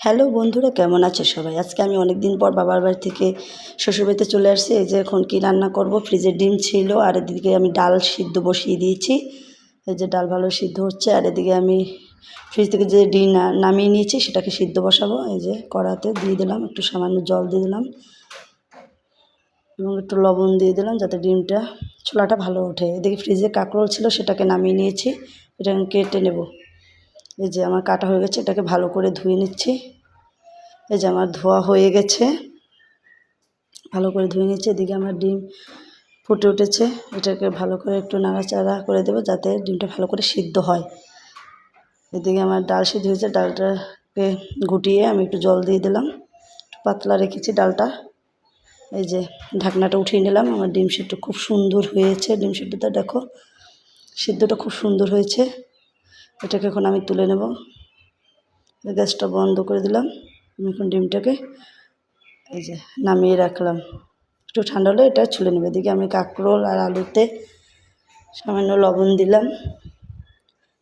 Hello বন্ধুরা, কেমন আছে সবাই? আজকে আমি অনেক দিন পর বাবার বাড়ি থেকে শ্বশুরবাড়িতে চলে আসছি। এই যে এখন কী রান্না করব? ফ্রিজে ডিম ছিল আর এদিকে আমি ডাল সিদ্ধ বসিয়ে দিয়েছি। এই যে ডাল ভালো সিদ্ধ হচ্ছে আর এদিকে আমি ফ্রিজ থেকে যে ডিম নামিয়ে নিয়েছি সেটাকে সিদ্ধ বসাবো। এই যে কড়াতে দিয়ে দিলাম, একটু সামান্য জল দিয়ে দিলাম এবং একটু লবণ দিয়ে দিলাম যাতে ডিমটা ছোলাটা ভালো ওঠে। এদিকে ফ্রিজে কাঁকরোল ছিল সেটাকে নামিয়ে নিয়েছি। এটা আমি কেটে নেব। এই যে আমার কাটা হয়ে গেছে, এটাকে ভালো করে ধুয়ে নিচ্ছি। এই যে আমার ধোয়া হয়ে গেছে। ভালো করে ধুয়ে নিচ্ছি, এদিকে আমার ডিম ফুটে উঠেছে। এটাকে ভালো করে একটু নাড়াচাড়া করে দেবো যাতে ডিমটা ভালো করে সিদ্ধ হয়। এদিকে আমার ডাল সিদ্ধ হয়েছে, ডালটাকে গুটিয়ে আমি একটু জল দিয়ে দিলাম। একটু পাতলা রেখেছি ডালটা। এই যে ঢাকনাটা উঠিয়ে নিলাম, আমার ডিম সিদ্ধ খুব সুন্দর হয়েছে। ডিম সিদ্ধটা দেখো, সিদ্ধটা খুব সুন্দর হয়েছে। এটাকে এখন আমি তুলে নেব। গ্যাসটা বন্ধ করে দিলাম। আমি এখন ডিমটাকে এই যে নামিয়ে রাখলাম। একটু ঠান্ডা হলে এটা ছুলে নেবে। এদিকে আমি কাঁকরোল আর আলুতে সামান্য লবণ দিলাম।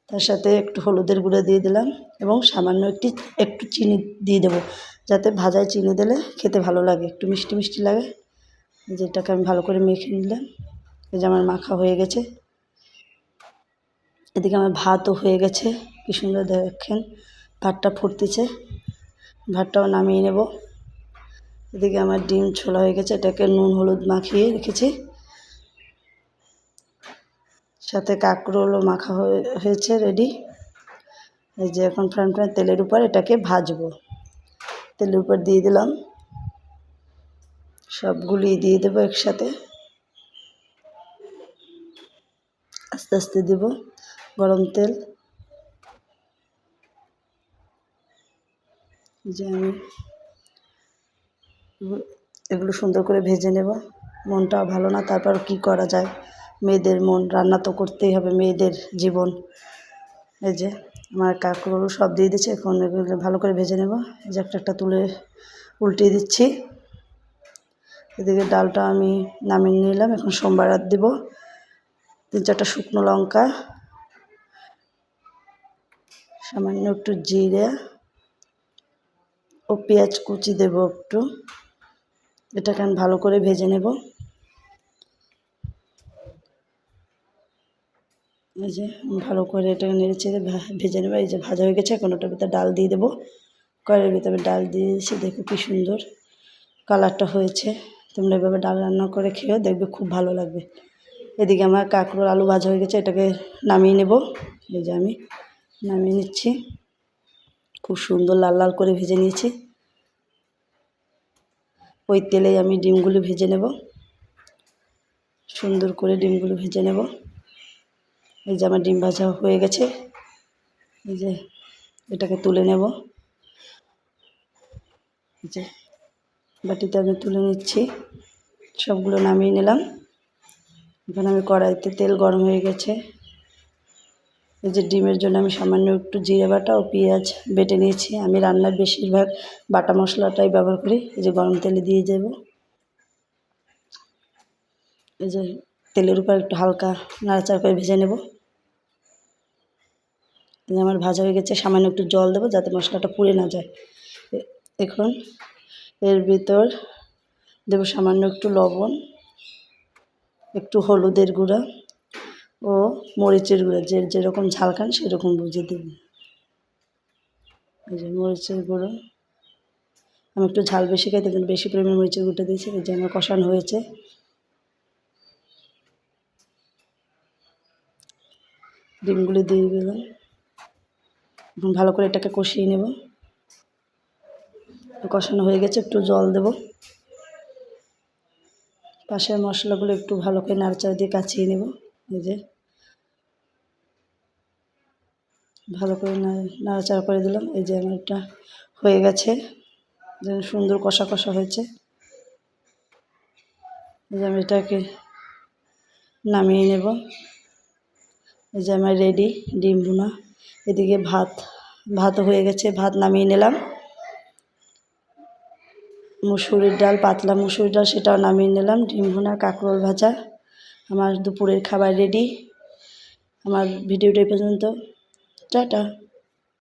তার সাথে একটু হলুদের গুঁড়ো দিয়ে দিলাম এবং সামান্য একটি, একটু চিনি দিয়ে দেবো। যাতে ভাজায় চিনি দিলে খেতে ভালো লাগে, একটু মিষ্টি মিষ্টি লাগে। যেটাকে আমি ভালো করে মেখে নিলাম। এই যে আমার মাখা হয়ে গেছে। এদিকে আমার ভাতও হয়ে গেছে। কি সুন্দর দেখেন, ভাতটা ফুটতেছে। ভাতটাও নামিয়ে নেব। এদিকে আমার ডিম ছোলা হয়ে গেছে, এটাকে নুন, হলুদ মাখিয়ে রেখেছি। সাথে কাঁকরোলও মাখা হয়ে, হয়েছে রেডি এই যে এখন ফ্রান ফ্রান তেলের উপর এটাকে ভাজবো। তেলের উপর দিয়ে দিলাম। সবগুলি দিয়ে দেবো একসাথে। আস্তে আস্তে দেব। গরম তেল। যে আমি এগুলো- সুন্দর করে ভেজে নেব। মনটাও ভালো না, তারপর কি করা যায়? মেয়েদের মন, রান্না তো করতেই হবে মেয়েদের জীবন। এই যে আমার কাঁকরোল সব দিয়ে দিচ্ছে এখন এগুলো ভালো করে ভেজে নেব। এই যে একটা একটা তুলে উল্টিয়ে দিচ্ছি। এদিকে ডালটা আমি নামিয়ে নিলাম, এখন সোমবার দেবো। তিন চারটা শুকনো লঙ্কা সামান্য একটু জিরে ও পেঁয়াজ কুচি দেবো একটু। এটাকে আমি ভালো করে ভেজে নেব। এই যে ভালো করে এটাকে নেড়ে চেড়ে ভেজে নেব। এই যে ভাজা হয়ে গেছে, এখন ওটার ভিতরে ডাল দিয়ে দেবো। কড়াইয়ের ভিতরে ডাল দিয়ে দিয়েছি, দেখো কী সুন্দর কালারটা হয়েছে। তোমরা এভাবে ডাল রান্না করে খেয়েও দেখবে খুব ভালো লাগবে। এদিকে আমার কাঁকরোল আলু ভাজা হয়ে গেছে, এটাকে নামিয়ে নেব। এই যে আমি নামিয়ে নিচ্ছি। খুব সুন্দর লাল লাল করে ভেজে নিয়েছি। ওই তেলেই আমি ডিমগুলি ভেজে নেব। সুন্দর করে ডিমগুলো ভেজে নেব। এই যে আমার ডিম ভাজা হয়ে গেছে। এই যে এটাকে তুলে নেব। যে বাটিতে আমি তুলে নিচ্ছি। সবগুলো নামিয়ে নিলাম। এখানে আমি কড়াইতে তেল গরম হয়ে গেছে। এই যে ডিমের জন্য আমি সামান্য একটু জিরে বাটা ও পেঁয়াজ বেটে নিয়েছি। আমি রান্নার বেশিরভাগ বাটা মশলাটাই ব্যবহার করি। এই যে গরম তেলে দিয়ে যাব। এই যে তেলের উপর একটু হালকা নাড়াচাড়া করে ভেজে নেব। আমার ভাজা হয়ে গেছে। সামান্য একটু জল দেবো যাতে মশলাটা পুড়ে না যায়। এখন এর ভিতর দেবো সামান্য একটু লবণ, একটু হলুদের গুঁড়া ও মরিচের গুঁড়ো, যে যেরকম ঝাল খান সেরকম বুঝে দেবেন এই যে মরিচের গুঁড়ো। আমি একটু ঝাল বেশি খাই তখন বেশি পরিমাণে মরিচের গুঁড়োটা দিয়েছি, এই যে আমার কষানো হয়েছে। ডিমগুলি দিয়ে দিলাম। এখন ভালো করে এটাকে কষিয়ে নেব। কষানো হয়ে গেছে, একটু জল দেব। পাশের মশলাগুলো একটু ভালো করে নাড়াচাড়া দিয়ে কাছিয়ে নেব। এই যে। ভালো করে নাড়া- নাড়াচাড়া করে দিলাম। এই যে এটা হয়ে গেছে। যেন সুন্দর কষা কষা হয়েছে। এই যে আমি এটাকে নামিয়ে নেব। এই যে আমার রেডি ডিম ভুনা। এদিকে ভাত ভাতও হয়ে গেছে। ভাত নামিয়ে নিলাম। মুসুরির ডাল, পাতলা মুসুরির ডাল, সেটাও নামিয়ে নিলাম। ডিম ভুনা, কাঁকরোল ভাজা। আমার দুপুরের খাবার রেডি আমার ভিডিওটা পর্যন্ত। টাটা।